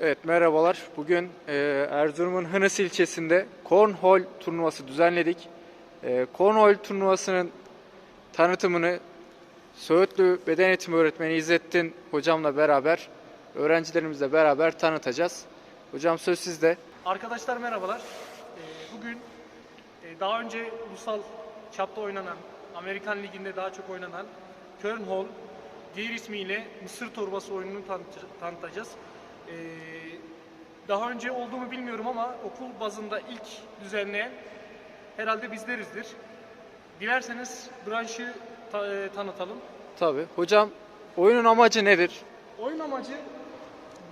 Evet merhabalar. Bugün e, Erzurum'un Hınıs ilçesinde Cornhole turnuvası düzenledik. E, Cornhole turnuvasının tanıtımını Söğütlü Beden Eğitimi Öğretmeni İzzettin hocamla beraber öğrencilerimizle beraber tanıtacağız. Hocam söz sizde. Arkadaşlar merhabalar. Ee, Bugün e, daha önce ulusal çapta oynanan, Amerikan Ligi'nde daha çok oynanan Kernhole diğer ismiyle Mısır torbası oyununu tanıt- tanıtacağız. Ee, Daha önce olduğumu bilmiyorum ama okul bazında ilk düzenleyen herhalde bizlerizdir. Dilerseniz branşı ta- e, tanıtalım. Tabii. Hocam oyunun amacı nedir? Oyun amacı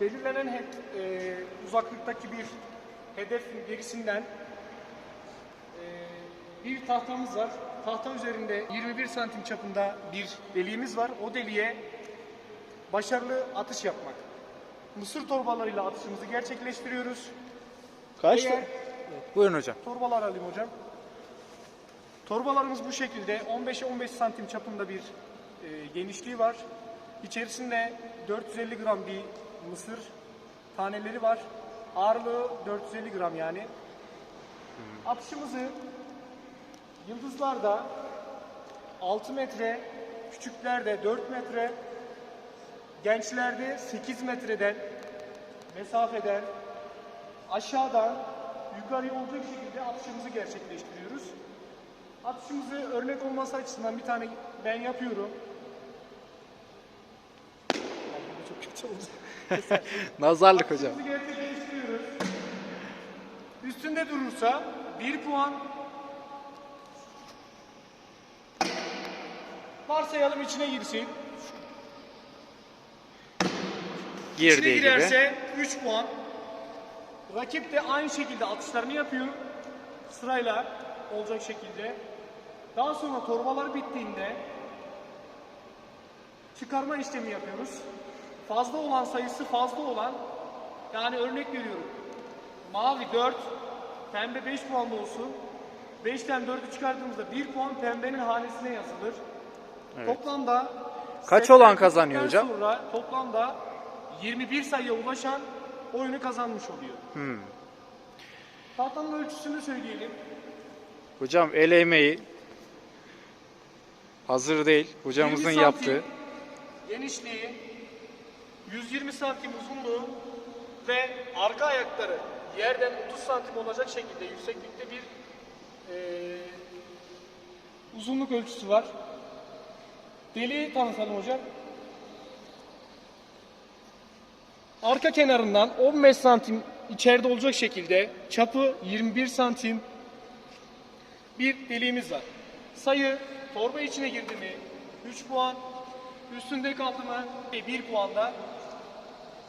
belirlenen he- e, uzaklıktaki bir hedefin gerisinden e, bir tahtamız var. Tahta üzerinde 21 santim çapında bir deliğimiz var. O deliğe başarılı atış yapmak. Mısır torbalarıyla atışımızı gerçekleştiriyoruz. Kaç? Eğer- Buyurun hocam. Torbalar alayım hocam. Torbalarımız bu şekilde 15'e 15 santim çapında bir e, genişliği var. İçerisinde 450 gram bir mısır taneleri var. Ağırlığı 450 gram yani. Atışımızı yıldızlarda 6 metre, küçüklerde 4 metre, gençlerde 8 metreden mesafeden aşağıdan yukarıya olacak şekilde atışımızı gerçekleştiriyoruz. Atışımızı örnek olması açısından bir tane ben yapıyorum. Çok kötü oldu. Nazarlık hocam. Gerçekleştiriyoruz. Üstünde durursa 1 puan. Varsayalım içine girsin. İçine Girdiği gibi. girerse 3 puan. Rakip de aynı şekilde atışlarını yapıyor. Sırayla olacak şekilde. Daha sonra torbalar bittiğinde çıkarma işlemi yapıyoruz. Fazla olan sayısı fazla olan yani örnek veriyorum. Mavi 4, pembe 5 puanlı olsun. 5'ten 4'ü çıkardığımızda 1 puan pembenin hanesine yazılır. Toplamda Kaç olan kazanıyor hocam? Sonra toplamda 21 sayıya ulaşan oyunu kazanmış oluyor. Hmm. Tahtanın ölçüsünü söyleyelim. Hocam el emeği hazır değil. 20 Hocamızın santim yaptığı. Genişliği, 120 santim uzunluğu ve arka ayakları yerden 30 santim olacak şekilde yükseklikte bir eee, uzunluk ölçüsü var. Deliği tanıtalım hocam. Arka kenarından 15 santim içeride olacak şekilde çapı 21 santim bir deliğimiz var. Sayı torba içine girdi mi 3 puan, üstünde kaldı mı 1 puan da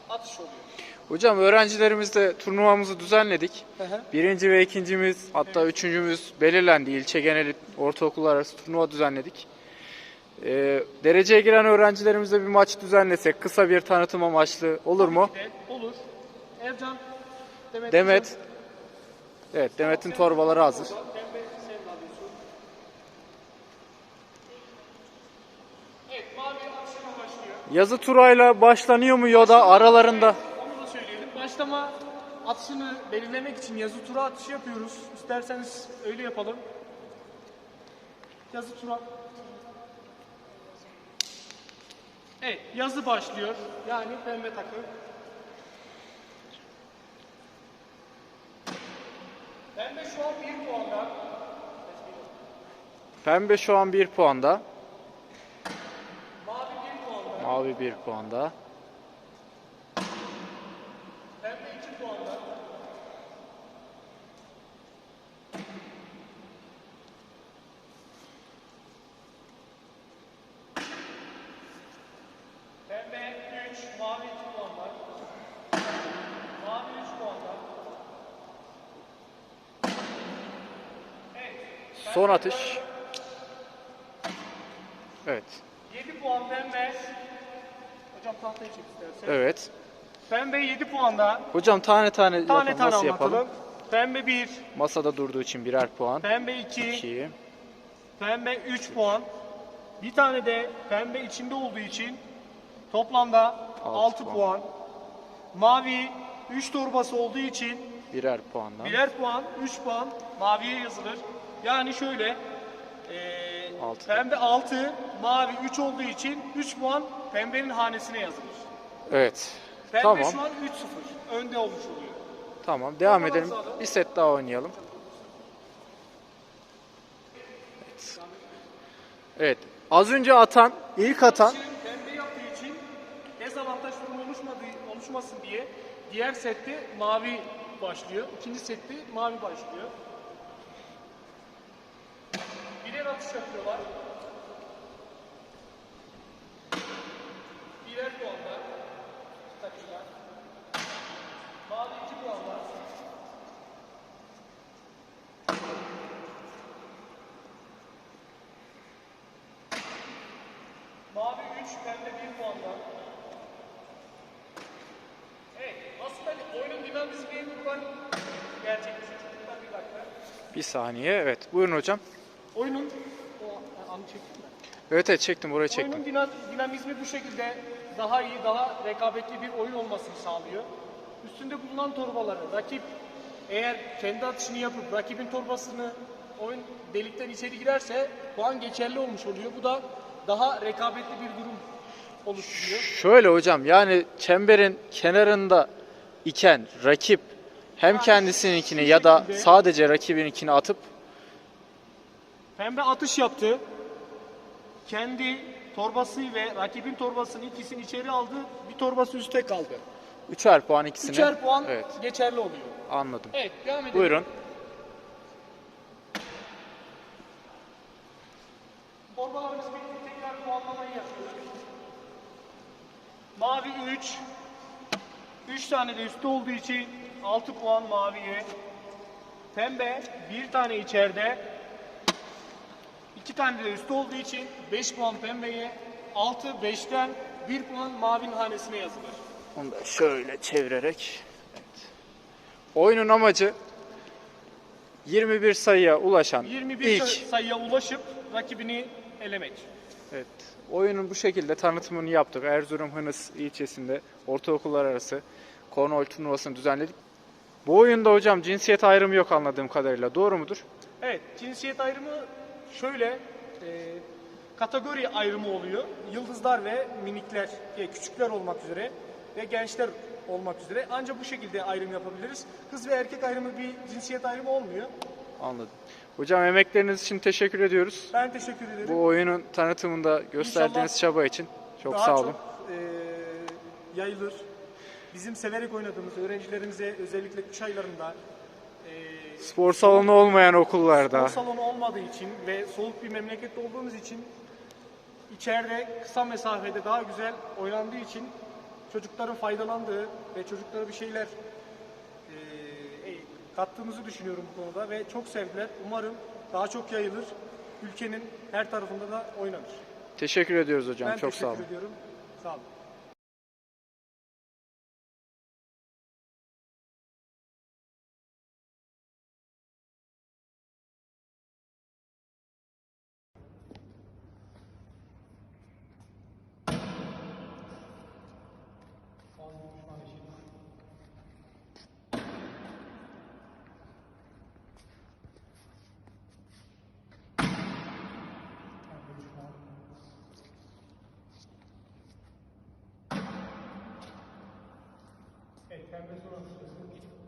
atış oluyor. Hocam öğrencilerimizle turnuvamızı düzenledik. Hı hı. Birinci ve ikincimiz hatta üçüncümüz belirlendi. İlçe geneli ortaokullar arası turnuva düzenledik. Ee, dereceye giren öğrencilerimizle bir maç düzenlesek kısa bir tanıtım amaçlı olur mu? Olur. Ercan, Demet, Demet. Evet Demet'in torbaları hazır. Yazı turayla başlanıyor mu ya da aralarında? Onu da söyleyelim. Başlama atışını belirlemek için yazı tura atışı yapıyoruz. İsterseniz öyle yapalım. Yazı tura. Evet, yazı başlıyor. Yani pembe takım. Pembe şu an bir puanda. Pembe şu an bir puanda. Mavi bir puanda. Mavi bir puanda. Pembe iki puanda. Pembe 3, mavi 2 puanlar. Mavi 3 puanlar. Evet. Son atış. Evet. 7 puan pembe. Hocam tahtayı çek istersen. Evet. Pembe 7 puanda. Hocam tane tane, Tane yapalım. tane Nasıl anlatalım. yapalım? Pembe 1, Masada durduğu için birer puan. pembe 2, 2. Pembe 3 puan. Bir tane de pembe içinde olduğu için toplamda 6 puan. puan. Mavi 3 torbası olduğu için Birer puandan. birer puan, 3 puan maviye yazılır. Yani şöyle eee Altı. pembe 6, mavi 3 olduğu için 3 puan pembenin hanesine yazılır. Evet. Pembe tamam. şu an 3-0 önde olmuş oluyor. Tamam. Devam Torbamızı edelim. alalım. Bir set daha oynayalım. Evet. Evet. Az önce atan, ilk atan pembe yaptığı için dezavantaj durumu oluşmadığı, oluşmasın diye diğer sette mavi başlıyor. İkinci sette mavi başlıyor. Birer atış yapıyorlar. Birer puanlar. Takımlar. Mavi iki puanlar. Mavi 3, pembe 1 puanla. Evet, aslında oyunun dinamizmi buradan gerçekleşiyor. Bir bir saniye. Evet. Buyurun hocam. Oyunun, o anı çektim mi? Evet evet çektim. Burayı çektim. Oyunun dina- dinamizmi bu şekilde daha iyi, daha rekabetli bir oyun olmasını sağlıyor. Üstünde bulunan torbaları rakip eğer kendi atışını yapıp rakibin torbasını oyun delikten içeri girerse puan geçerli olmuş oluyor. Bu da daha rekabetli bir durum oluşturuyor. Şöyle hocam yani çemberin kenarında iken rakip hem Yani kendisininkini ya da sadece rakibininkini atıp Pembe atış yaptı. Kendi torbası ve rakibin torbasını ikisini içeri aldı. Bir torbası üstte kaldı. üçer puan ikisine. Üçer puan Evet geçerli oluyor. anladım. Evet devam edelim. Buyurun. Torbalarımız bitti. Tekrar puanlamayı yapıyoruz. Mavi 3. 3 tane de üstte olduğu için 6 puan maviye. Pembe bir tane içeride. 2 tane de üstte olduğu için 5 puan pembeye. 6 5'ten 1 puan mavinin hanesine yazılır. Onu da şöyle çevirerek. Evet. Oyunun amacı 21 sayıya ulaşan 21 ilk sayıya ulaşıp rakibini elemek. Evet. Oyunun bu şekilde tanıtımını yaptık. Erzurum Hınıs ilçesinde ortaokullar arası kornhol turnuvasını düzenledik. Bu oyunda hocam cinsiyet ayrımı yok anladığım kadarıyla. Doğru mudur? Evet, cinsiyet ayrımı şöyle, e, kategori ayrımı oluyor. Yıldızlar ve minikler, e, küçükler olmak üzere ve gençler olmak üzere. Ancak bu şekilde ayrım yapabiliriz. Kız ve erkek ayrımı bir cinsiyet ayrımı olmuyor. Anladım. Hocam emekleriniz için teşekkür ediyoruz. Ben teşekkür ederim. Bu oyunun tanıtımında gösterdiğiniz İnşallah çaba için çok Daha sağ olun. çok e, yayılır. Bizim severek oynadığımız öğrencilerimize özellikle kış aylarında Spor salonu olmayan okullarda Spor salonu olmadığı için ve soğuk bir memlekette olduğumuz için içeride kısa mesafede daha güzel oynandığı için çocukların faydalandığı ve çocuklara bir şeyler eee, e, kattığımızı düşünüyorum bu konuda ve çok sevdiler. Umarım daha çok yayılır. Ülkenin her tarafında da oynanır. teşekkür ediyoruz hocam. ben çok teşekkür sağ olun. ediyorum. Sağ olun. Time to